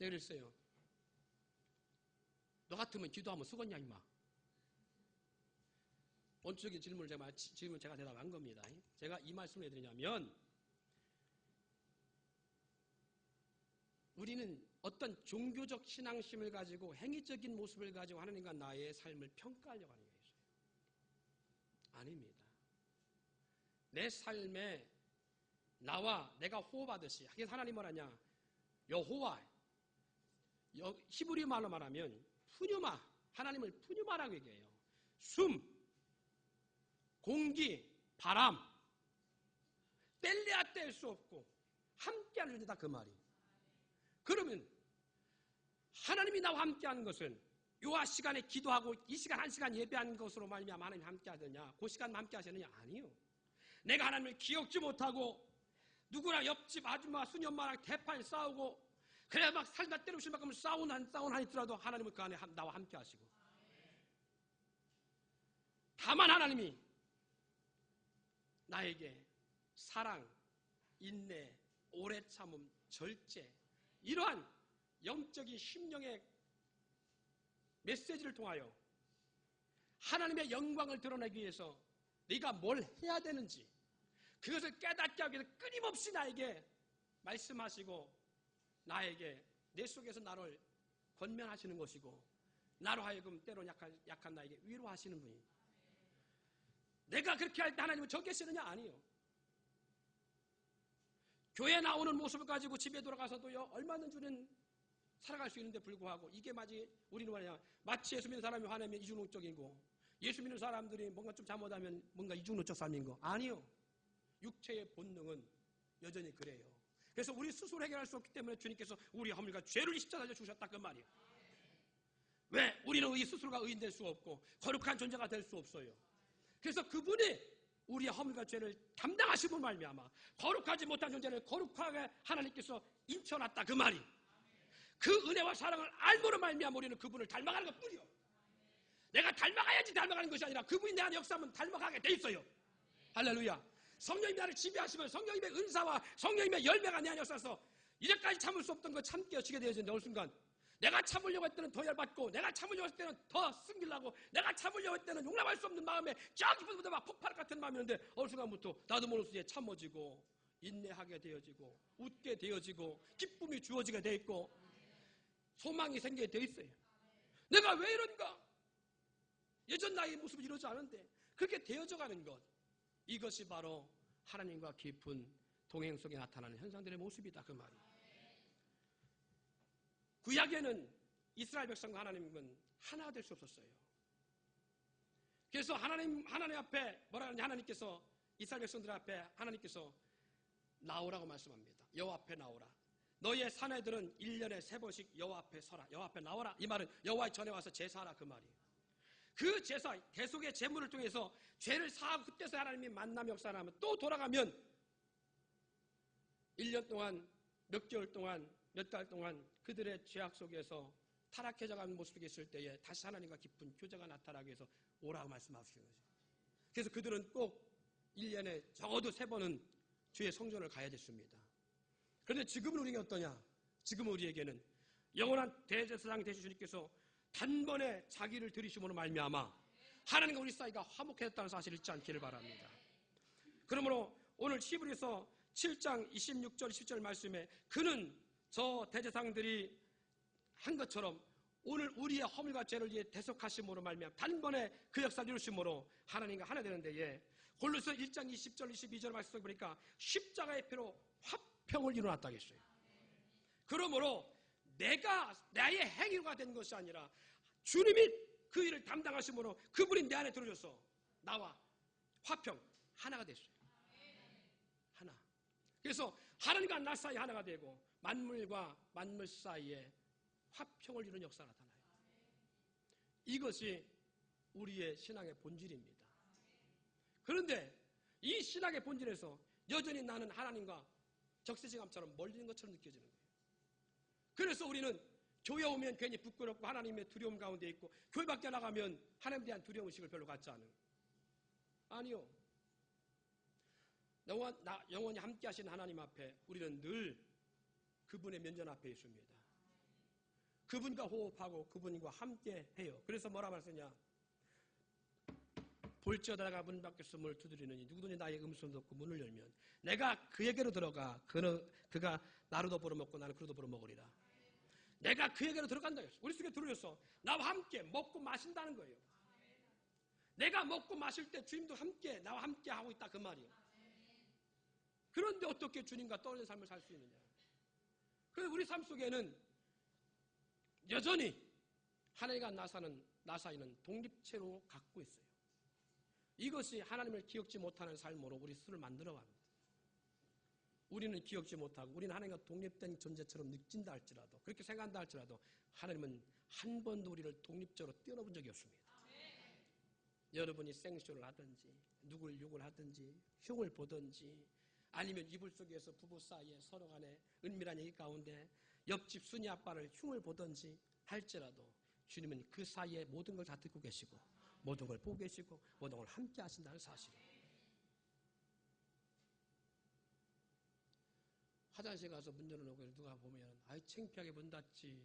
내가 그랬어요. 너 같으면 기도하면 쓰겄냐 임마. 원초적인 질문을 제가 질문 제가 대답한 겁니다. 제가 이 말씀을 해드리냐면 우리는 어떤 종교적 신앙심을 가지고 행위적인 모습을 가지고 하나님과 나의 삶을 평가하려고 하는 거예요. 아닙니다. 내 삶에 나와 내가 호흡하듯이 그래서 하나님 뭐라냐 여호와 히브리 말로 말하면 푸뉴마 하나님을 푸뉴마라고 얘기해요. 숨, 공기, 바람 뗄래야 뗄 수 없고 함께하는 존재다 그 말이. 그러면 하나님이 나와 함께하는 것은 요아 시간에 기도하고 이 시간 한 시간 예배하는 것으로 말미암아 하나님 함께하느냐 그 시간 함께 하시느냐 아니요 내가 하나님을 기억지 못하고 누구랑 옆집 아줌마 수녀엄마랑 대판 싸우고 그래 막 살다 때려부실 만큼 싸운 한 싸운 한 있더라도 하나님은 그 안에 나와 함께 하시고. 다만 하나님이 나에게 사랑, 인내, 오래 참음, 절제 이러한 영적인 심령의 메시지를 통하여 하나님의 영광을 드러내기 위해서 네가 뭘 해야 되는지 그것을 깨닫게 하기 위해서 끊임없이 나에게 말씀하시고 나에게 내 속에서 나를 권면하시는 것이고 나로 하여금 때로 약한, 약한 나에게 위로하시는 분이 내가 그렇게 할 때 하나님은 저 계시느냐? 아니요. 교회 나오는 모습을 가지고 집에 돌아가서도요 얼마든지 우리는 살아갈 수 있는데 불구하고 이게 마치 우리는 뭐냐 마치 예수 믿는 사람이 화내면 이중론적이고 예수 믿는 사람들이 뭔가 좀 잘못하면 뭔가 이중론적 삶인 거 아니요 육체의 본능은 여전히 그래요 그래서 우리 스스로 해결할 수 없기 때문에 주님께서 우리 허물과 죄를 십자가에 주셨다 그 말이에요. 왜? 우리는 이 스스로가 의인될 수 없고 거룩한 존재가 될 수 없어요. 그래서 그분이 우리의 허물과 죄를 담당하시고 말미암아 거룩하지 못한 존재를 거룩하게 하나님께서 인쳐놨다 그 말이 그 은혜와 사랑을 알므로 말미암아 우리는 그분을 닮아가는 것뿐이요. 내가 닮아가야지 닮아가는 것이 아니라 그분이 내 안에 역사하면 닮아가게 돼 있어요. 할렐루야 성령님이 나를 지배하시면 성령님의 은사와 성령님의 열매가 내 안에 역사해서 이제까지 참을 수 없던 거 참게 하시게 되어지는데 어느 순간 내가 참으려고 할 때는 더 열받고 내가 참으려고 할 때는 더 승질나고 내가 참으려고 할 때는 용납할 수 없는 마음에 저 깊은 데막 폭발 같은 마음이었는데 어느 순간부터 나도 모르는 수에 참아지고 인내하게 되어지고 웃게 되어지고 기쁨이 주어지게 돼 있고 소망이 생기게 돼 있어요. 내가 왜 이런가? 예전 나의 모습이 이러지 않은데 그렇게 되어져 가는 것 이것이 바로 하나님과 깊은 동행 속에 나타나는 현상들의 모습이다 그 말이에요. 구약에는 이스라엘 백성과 하나님은 하나 될 수 없었어요. 그래서 하나님 하나님 앞에 뭐라 하느냐 하나님께서 이스라엘 백성들 앞에 하나님께서 나오라고 말씀합니다. 여호와 앞에 나오라. 너희의 사내들은 1년에 세 번씩 여호와 앞에 서라. 여호와 앞에 나와라. 이 말은 여호와의 전에 와서 제사하라 그 말이에요. 그 제사 계속의 제물을 통해서 죄를 사하고 그때서 하나님이 만남 역사하면 또 돌아가면 1년 동안 몇 개월 동안 몇 달 동안 그들의 죄악 속에서 타락해져가는 모습이 있을 때에 다시 하나님과 깊은 교제가 나타나기 위해서 오라고 말씀하시는 거죠. 그래서 그들은 꼭 1년에 적어도 세 번은 주의 성전을 가야 됐습니다. 그런데 지금은 우리가 어떠냐? 지금 우리에게는 영원한 대제사장 되신 주님께서 단번에 자기를 들이심으로 말미암아 하나님과 우리 사이가 화목해졌다는 사실을 잊지 않기를 바랍니다. 그러므로 오늘 히브리서 7장 26절 17절 말씀에 그는 저 대제사장들이 한 것처럼 오늘 우리의 허물과 죄를 위해 대속하심으로 말미암아 단번에 그 역사를 이루심으로 하나님과 하나 되는 데에 골로서 1장 20절 22절 말씀 보니까 십자가의 피로 화평을 이루어놨다고 했어요. 그러므로 내가 나의 행위가 된 것이 아니라 주님이 그 일을 담당하심으로 그분이 내 안에 들어줘서 나와 화평 하나가 됐어요. 하나. 그래서 하나님과 나 사이 하나가 되고 만물과 만물 사이에 화평을 이루는 역사가 나타나요. 이것이 우리의 신앙의 본질입니다. 그런데 이 신앙의 본질에서 여전히 나는 하나님과 적세지감처럼 멀리 있는 것처럼 느껴지는 거예요. 그래서 우리는 교회 오면 괜히 부끄럽고 하나님의 두려움 가운데 있고 교회 밖에 나가면 하나님에 대한 두려움 의식을 별로 갖지 않은 아니요. 영원히 함께 하신 하나님 앞에 우리는 늘 그분의 면전 앞에 있습니다. 그분과 호흡하고 그분과 함께 해요. 그래서 뭐라 말했냐? 볼지어다가 문 밖에서 문을 두드리느니 누구든지 나의 음성을 듣고 문을 열면 내가 그에게로 들어가 그는 그가 나로도 벌어먹고 나는 그로도 벌어먹으리라. 내가 그에게로 들어간다. 우리 속에 들어줬어. 나와 함께 먹고 마신다는 거예요. 내가 먹고 마실 때 주님도 함께 나와 함께 하고 있다 그 말이에요. 그런데 어떻게 주님과 떨어진 삶을 살 수 있느냐? 그래서 우리 삶 속에는 여전히 하나님과 나사는 나사이는 독립체로 갖고 있어요. 이것이 하나님을 기억지 못하는 삶으로 우리 수를 만들어 갑니다. 우리는 기억지 못하고 우리는 하나님과 독립된 존재처럼 느낀다 할지라도 그렇게 생각한다 할지라도 하나님은 한 번도 우리를 독립적으로 뛰어넘은 적이 없습니다. 여러분이 생쇼를 하든지 누굴 욕을 하든지 흉을 보든지 아니면 이불 속에서 부부 사이에 서로 간에 은밀한 얘기 가운데 옆집 순이 아빠를 흉을 보든지 할지라도 주님은 그 사이에 모든 걸 다 듣고 계시고 모든 걸 보고 계시고 모든 걸 함께 하신다는 사실이에요. 화장실 가서 문 열어놓고 누가 보면 아이 창피하게 문 닫지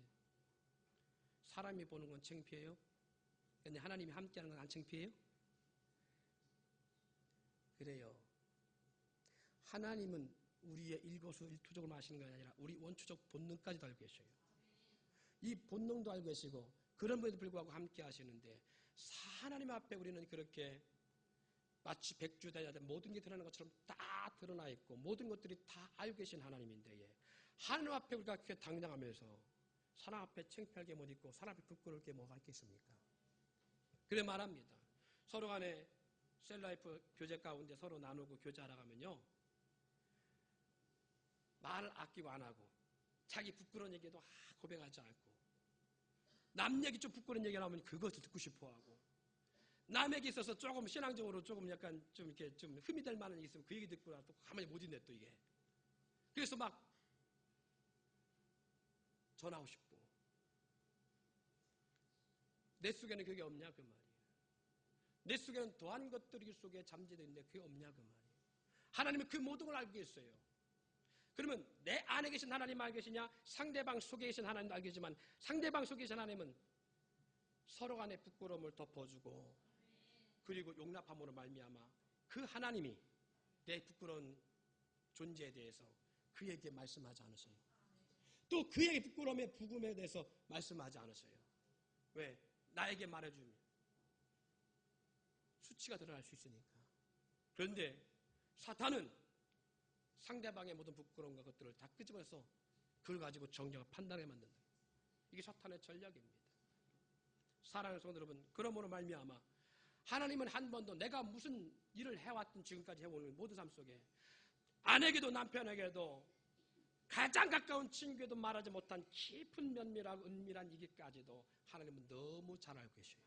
사람이 보는 건 창피해요? 근데 하나님이 함께하는 건 안 창피해요? 그래요. 하나님은 우리의 일거수 일투족을 마시는 것이 아니라 우리 원초적 본능까지도 알고 계셔요. 이 본능도 알고 계시고 그런 분에도 불구하고 함께 하시는데 하나님 앞에 우리는 그렇게 마치 백주대자들 모든 게 드러나는 것처럼 다 드러나 있고 모든 것들이 다 알고 계신 하나님인데 예. 하나님 앞에 우리가 그렇게 당당하면서 사람 앞에 창피하게 못 있고 사람 앞에 부끄러울 게 뭐가 있겠습니까? 그래 말합니다. 서로 간에 셀라이프 교제 가운데 서로 나누고 교제하러 가면요. 말을 아끼고 안 하고 자기 부끄러운 얘기도 고백하지 않고 남 얘기 좀 부끄러운 얘기 나오면 그것도 듣고 싶어 하고 남에게 있어서 조금 신앙적으로 조금 약간 좀 이렇게 좀 흠이 될 만한 게 있으면 그 얘기 듣고 나또 가만히 못 있네 또 이게. 그래서 막 전하고 싶고 내 속에는 그게 없냐 그 말이에요. 내 속에는 더한 것들이 속에 잠재되어 있는데 그게 없냐 그 말이에요. 하나님은 그 모든 걸 알고 계세요. 그러면 내 안에 계신 하나님 알고 계시냐? 상대방 속에 계신 하나님도 알고 계지만 상대방 속에 계신 하나님은 서로 간의 부끄러움을 덮어주고 그리고 용납함으로 말미암아 그 하나님이 내 부끄러운 존재에 대해서 그에게 말씀하지 않으세요. 또 그에게 부끄러움의 부금에 대해서 말씀하지 않으세요. 왜? 나에게 말해주면 수치가 드러날 수 있으니까. 그런데 사탄은 상대방의 모든 부끄러움과 것들을 다 끄집어서 그걸 가지고 정정을 판단하게 만든다. 이게 사탄의 전략입니다. 사랑하는 성도 여러분, 그러므로 말미암아 하나님은 한 번도 내가 무슨 일을 해왔든 지금까지 해오는 모든 삶 속에 아내에게도 남편에게도 가장 가까운 친구에도 말하지 못한 깊은 면밀하고 은밀한 이기까지도 하나님은 너무 잘 알고 계셔요.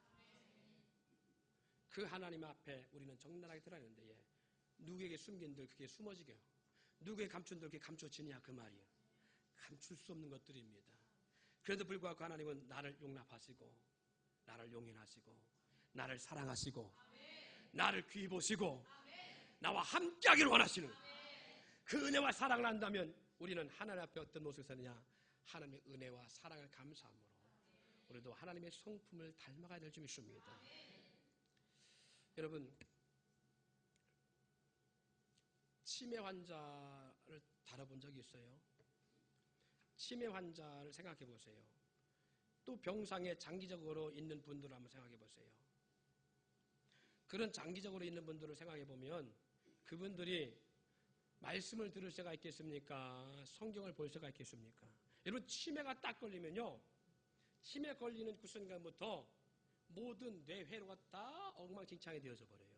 그 하나님 앞에 우리는 적나라하게 드러내는데 예. 누구에게 숨긴들 그게 숨어지게 누구에게 감춘들 그게 감춰지냐 그 말이에요. 감출 수 없는 것들입니다. 그래도 불구하고 하나님은 나를 용납하시고 나를 용인하시고 나를 사랑하시고 나를 귀히 보시고 나와 함께 하기를 원하시는 그 은혜와 사랑을 한다면 우리는 하나님 앞에 어떤 모습을 사느냐 하나님의 은혜와 사랑을 감사함으로 우리도 하나님의 성품을 닮아가야 될 줄 믿습니다. 여러분 치매 환자를 다뤄본 적이 있어요. 치매 환자를 생각해 보세요. 또 병상에 장기적으로 있는 분들을 한번 생각해 보세요. 그런 장기적으로 있는 분들을 생각해 보면 그분들이 말씀을 들을 수가 있겠습니까? 성경을 볼 수가 있겠습니까? 여러분 치매가 딱 걸리면요. 치매 걸리는 그 순간부터 모든 뇌회로가 다 엉망진창이 되어져 버려요.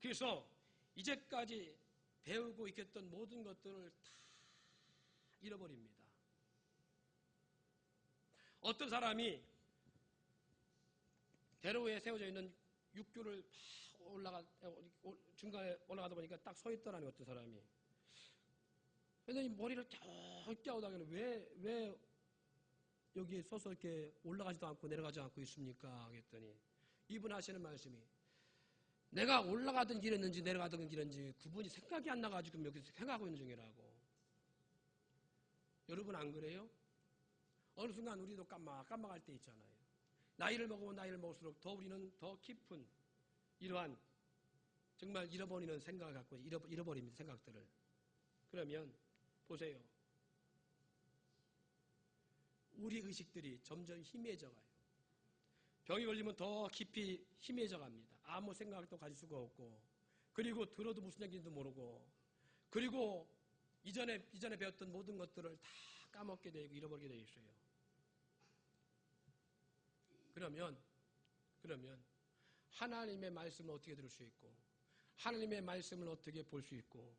그래서 이제까지 배우고 있겠던 모든 것들을 다 잃어버립니다. 어떤 사람이 대로에 세워져 있는 육교를 올라가 중간에 올라가다 보니까 딱 서 있더라니 어떤 사람이. 그랬더니 머리를 쫙 껴오다가는 왜 왜 여기 서서 이렇게 올라가지도 않고 내려가지 않고 있습니까? 그랬더니 이분 하시는 말씀이 내가 올라가던 길이었는지 내려가던 길인지 그분이 생각이 안 나가지고 여기서 생각하고 있는 중이라고. 여러분 안 그래요? 어느 순간 우리도 깜막 깜막할 때 있잖아요. 나이를 먹으면 나이를 먹을수록 더 우리는 더 깊은 이러한 정말 잃어버리는 생각을 갖고 잃어, 잃어버립니다. 생각들을. 그러면 보세요. 우리 의식들이 점점 희미해져 가요. 병이 걸리면 더 깊이 희미해져 갑니다. 아무 생각도 가질 수가 없고, 그리고 들어도 무슨 얘기인지도 모르고, 그리고 이전에, 이전에 배웠던 모든 것들을 다 까먹게 되고 잃어버리게 되어 있어요. 그러면, 그러면, 하나님의 말씀을 어떻게 들을 수 있고, 하나님의 말씀을 어떻게 볼 수 있고,